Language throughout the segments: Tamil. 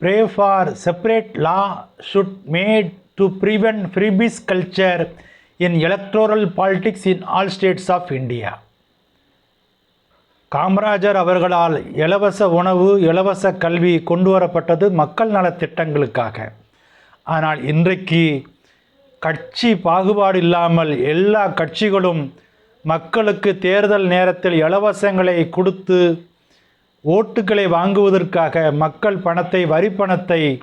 Pray for separate law should made to prevent freebies culture in electoral politics in all states of India Kamarajar அவர்களால் இலவச உணவு இலவச கல்வி கொண்டு வரப்பட்டது மக்கள் நலத் திட்டங்களுக்காக. ஆனால் இன்றைக்கு கட்சி பாகுபாடு இல்லாமல் எல்லா கட்சிகளும் மக்களுக்கு தேர்தல் நேரத்தில் இலவசங்களை கொடுத்து ஓட்டுகளை வாங்குவதற்காக மக்கள் பணத்தை வரி பணத்தை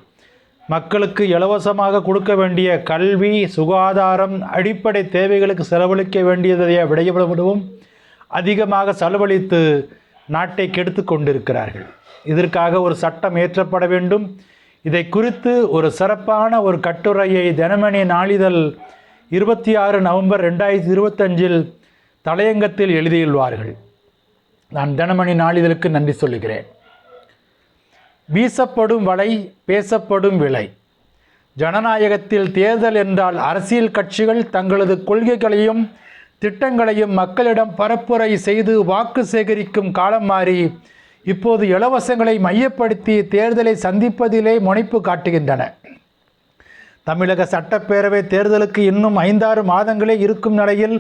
மக்களுக்கு இலவசமாக கொடுக்க வேண்டிய கல்வி சுகாதாரம் அடிப்படை தேவைகளுக்கு செலவழிக்க வேண்டியதைய விடையவிடவும் அதிகமாக செலவழித்து நாட்டை கெடுத்து கொண்டிருக்கிறார்கள். இதற்காக ஒரு சட்டம் ஏற்றப்பட வேண்டும். இதை குறித்து ஒரு சிறப்பான ஒரு கட்டுரையை தினமணி நாளிதழ் இருபத்தி ஆறு நவம்பர் ரெண்டாயிரத்தி இருபத்தஞ்சில் தலையங்கத்தில் எழுதியுள்ளார்கள் நான் தினமணி நாளிதழுக்கு நன்றி சொல்லுகிறேன். வீசப்படும் வலை பேசப்படும் விலை. ஜனநாயகத்தில் தேர்தல் என்றால் அரசியல் கட்சிகள் தங்களது கொள்கைகளையும் திட்டங்களையும் மக்களிடம் பரப்புரை செய்து வாக்கு சேகரிக்கும் காலம் மாறி இப்போது இலவசங்களை மையப்படுத்தி தேர்தலை சந்திப்பதிலே முனைப்பு காட்டுகின்றன. தமிழக சட்டப்பேரவை தேர்தலுக்கு இன்னும் ஐந்தாறு மாதங்களே இருக்கும் நிலையில்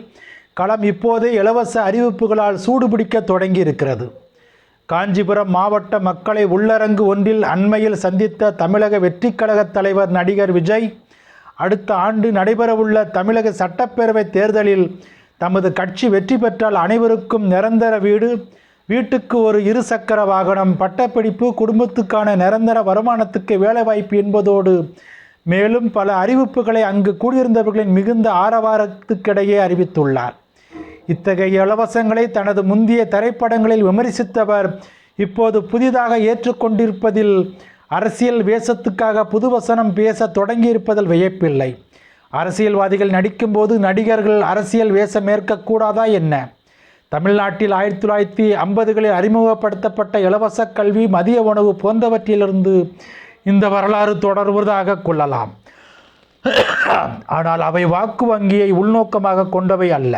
களம் இப்போதே இலவச அறிவிப்புகளால் சூடுபிடிக்க தொடங்கி இருக்கிறது காஞ்சிபுரம் மாவட்ட மக்களை உள்ளரங்கு ஒன்றில் அண்மையில் சந்தித்த தமிழக வெற்றிக் கழகத் தலைவர் நடிகர் விஜய் அடுத்த ஆண்டு நடைபெறவுள்ள தமிழக சட்டப்பேரவை தேர்தலில் தமது கட்சி வெற்றி பெற்றால் அனைவருக்கும் நிரந்தர வீடு வீட்டுக்கு ஒரு இருசக்கர வாகனம் பட்டப்படிப்பு குடும்பத்துக்கான நிரந்தர வருமானத்துக்கு வேலைவாய்ப்பு என்பதோடு மேலும் பல அறிவிப்புகளை அங்கு கூடியிருந்தவர்களின் மிகுந்த ஆரவாரத்துக்கிடையே அறிவித்துள்ளார். இத்தகைய இலவசங்களை தனது முந்தைய திரைப்படங்களில் விமர்சித்தவர் இப்போது புதிதாக ஏற்றுக்கொண்டிருப்பதில் அரசியல் வேஷத்துக்காக புதுவசனம் பேச தொடங்கியிருப்பதில் வியப்பில்லை. அரசியல்வாதிகள் நடிக்கும்போது நடிகர்கள் அரசியல் வேஷம் ஏற்கக்கூடாதா என்ன? தமிழ்நாட்டில் ஆயிரத்தி தொள்ளாயிரத்தி ஐம்பதுகளில் அறிமுகப்படுத்தப்பட்ட இலவச கல்வி மதிய உணவு போன்றவற்றிலிருந்து இந்த வரலாறு தொடர்வதாக கொள்ளலாம். ஆனால் அவை வாக்கு வங்கியை உள்நோக்கமாக கொண்டவை அல்ல.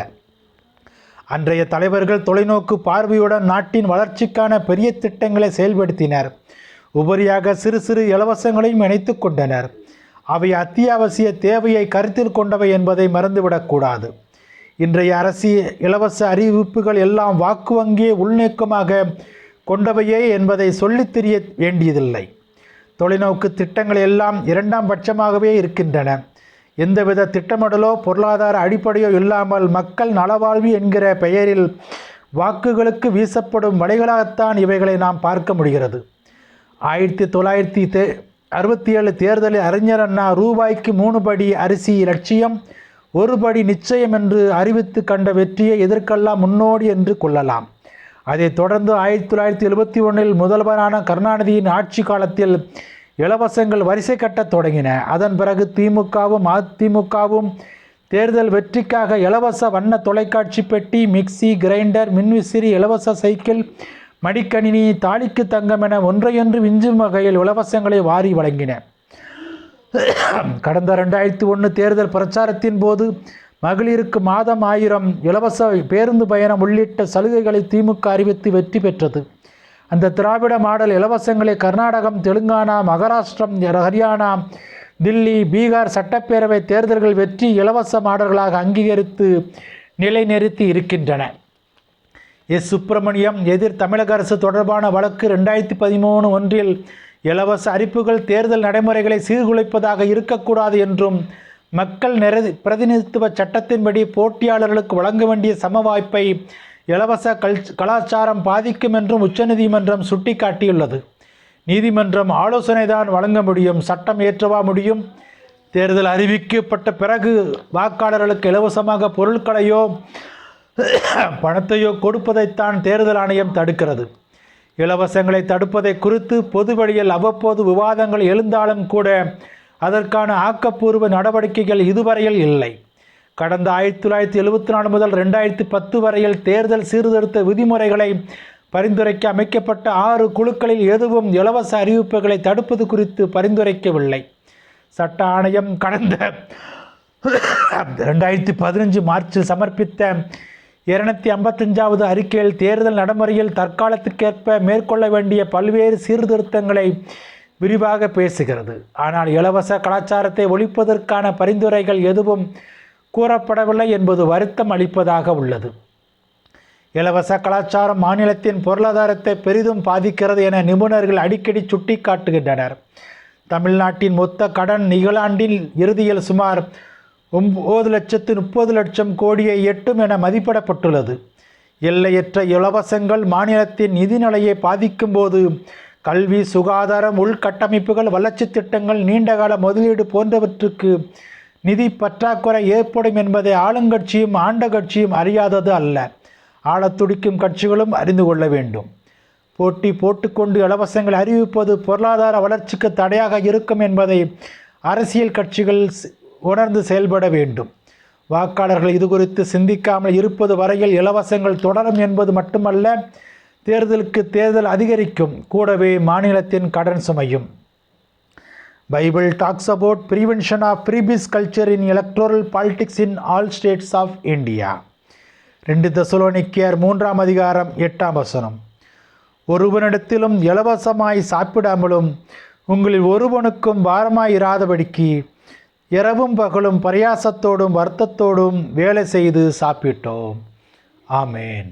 அன்றைய தலைவர்கள் தொலைநோக்கு பார்வையுடன் நாட்டின் வளர்ச்சிக்கான பெரிய திட்டங்களை செயல்படுத்தினர். உபரியாக சிறு சிறு இலவசங்களையும் இணைத்து கொண்டனர். அவை அத்தியாவசிய தேவையை கருத்தில் கொண்டவை என்பதை மறந்துவிடக்கூடாது. இன்றைய அரசிய இலவச அறிவிப்புகள் எல்லாம் வாக்கு வங்கியை உள்நோக்கமாக கொண்டவையே என்பதை சொல்லித் தெரிய வேண்டியதில்லை. தொலைநோக்கு திட்டங்கள் எல்லாம் இரண்டாம் பட்சமாகவே இருக்கின்றன. எந்தவித திட்டமிடலோ பொருளாதார அடிப்படையோ இல்லாமல் மக்கள் நலவாழ்வு என்கிற பெயரில் வாக்குகளுக்கு வீசப்படும் வலைகளாகத்தான் இவைகளை நாம் பார்க்க முடிகிறது. ஆயிரத்தி தொள்ளாயிரத்தி தே அறுபத்தி ஏழு தேர்தலில் அறிஞர் அண்ணா ரூபாய்க்கு மூணு படி அரிசி லட்சியம் ஒரு படி நிச்சயம் என்று அறிவித்து கண்ட வெற்றியை எதிர்கொள்ளலாம் முன்னோடி என்று கொள்ளலாம். அதைத் தொடர்ந்து ஆயிரத்தி தொள்ளாயிரத்தி எழுபத்தி ஒன்றில் முதல்வரான கருணாநிதியின் ஆட்சி காலத்தில் இலவசங்கள் வரிசை கட்டத் தொடங்கின. அதன் பிறகு திமுகவும் அதிமுகவும் தேர்தல் வெற்றிக்காக இலவச வண்ண தொலைக்காட்சி பெட்டி மிக்சி கிரைண்டர் மின்விசிறி இலவச சைக்கிள் மடிக்கணினி தாலிக்கு தங்கம் என ஒன்றையொன்று விஞ்சும் வகையில் இலவசங்களை வாரி வழங்கின. கடந்த ரெண்டாயிரத்தி ஒன்று தேர்தல் பிரச்சாரத்தின் போது மகளிருக்கு மாதம் ஆயிரம் இலவச பேருந்து பயணம் உள்ளிட்ட சலுகைகளை திமுக அறிவித்து வெற்றி பெற்றது. அந்த திராவிட மாடல் இலவசங்களை கர்நாடகம் தெலுங்கானா மகாராஷ்டிரம் ஹரியானா தில்லி பீகார் சட்டப்பேரவை தேர்தல்கள் வெற்றி இலவச மாடல்களாக அங்கீகரித்து நிலைநிறுத்தி இருக்கின்றன. எஸ். சுப்பிரமணியம் எதிர் தமிழக அரசு தொடர்பான வழக்கு ரெண்டாயிரத்தி பதிமூணு ஒன்றில் இலவச அறிப்புகள் தேர்தல் நடைமுறைகளை சீர்குலைப்பதாக இருக்கக்கூடாது என்றும் மக்கள் நிற பிரதிநிதித்துவ சட்டத்தின்படி போட்டியாளர்களுக்கு வழங்க வேண்டிய சம வாய்ப்பை இலவச கல் கலாச்சாரம் பாதிக்கும் என்றும் உச்சநீதிமன்றம் சுட்டிக்காட்டியுள்ளது. நீதிமன்றம் ஆலோசனை தான் வழங்க முடியும் சட்டம் ஏற்றவா முடியும். தேர்தல் அறிவிக்கப்பட்ட பிறகு வாக்காளர்களுக்கு இலவசமாக பொருட்களையோ பணத்தையோ கொடுப்பதைத்தான் தேர்தல் ஆணையம் தடுக்கிறது. இலவசங்களை தடுப்பதை குறித்து பொது வழியில் அவ்வப்போது விவாதங்கள் எழுந்தாலும் கூட அதற்கான ஆக்கப்பூர்வ நடவடிக்கைகள் இதுவரையில் இல்லை. கடந்த ஆயிரத்தி தொள்ளாயிரத்தி எழுபத்தி நாலு முதல் ரெண்டாயிரத்தி பத்து வரையில் தேர்தல் சீர்திருத்த விதிமுறைகளை பரிந்துரைக்க அமைக்கப்பட்ட ஆறு குழுக்களில் எதுவும் இலவச அறிவிப்புகளை தடுப்பது குறித்து பரிந்துரைக்கவில்லை. சட்ட ஆணையம் கடந்த ரெண்டாயிரத்தி பதினஞ்சு மார்ச்சில் சமர்ப்பித்த இருநூத்தி ஐம்பத்தஞ்சாவது அறிக்கையில் தேர்தல் நடைமுறையில் தற்காலத்துக்கேற்ப மேற்கொள்ள வேண்டிய பல்வேறு சீர்திருத்தங்களை விரிவாக பேசுகிறது. ஆனால் இலவச கலாச்சாரத்தை ஒழிப்பதற்கான பரிந்துரைகள் எதுவும் கூறப்படவில்லை என்பது வருத்தம் அளிப்பதாக உள்ளது. இலவச கலாச்சாரம் மாநிலத்தின் பொருளாதாரத்தை பெரிதும் பாதிக்கிறது என நிபுணர்கள் அடிக்கடி சுட்டிக்காட்டுகின்றனர். தமிழ்நாட்டின் மொத்த கடன் நிகழாண்டில் இறுதியில் சுமார் ஒம்பது லட்சத்து முப்பது லட்சம் கோடியை எட்டும் என மதிப்பிடப்பட்டுள்ளது. எல்லையற்ற இலவசங்கள் மாநிலத்தின் நிதிநிலையை பாதிக்கும்போது கல்வி சுகாதாரம் உள்கட்டமைப்புகள் வளர்ச்சித் திட்டங்கள் நீண்டகால முதலீடு போன்றவற்றுக்கு நிதி பற்றாக்குறை ஏற்படும் என்பதை ஆளுங்கட்சியும் ஆண்ட கட்சியும் அறியாதது அல்ல. ஆழத்துடிக்கும் கட்சிகளும் அறிந்து கொள்ள வேண்டும். போட்டி போட்டுக்கொண்டு இலவசங்கள் அறிவிப்பது பொருளாதார வளர்ச்சிக்கு தடையாக இருக்கும் என்பதை அரசியல் கட்சிகள் உணர்ந்து செயல்பட வேண்டும். வாக்காளர்கள் இது குறித்து சிந்திக்காமல் இருப்பது வரையில் இலவசங்கள் தொடரும் என்பது மட்டுமல்ல தேர்தலுக்கு தேர்தல் அதிகரிக்கும். கூடவே மாநிலத்தின் கடன் சுமையும். Bible talks about prevention of freebies culture in electoral politics in all states of India. ரெண்டு தெசலோனிக்கியர் மூன்றாம் அதிகாரம் எட்டாம் வசனம். ஒருவனிடத்திலும் இலவசமாய் சாப்பிடாமலும் உங்களில் ஒருவனுக்கும் பாரமாய் இராதபடிக்கு இரவும் பகலும் பரியாசத்தோடும் வருத்தத்தோடும் வேலை செய்து சாப்பிட்டோம். ஆமேன்.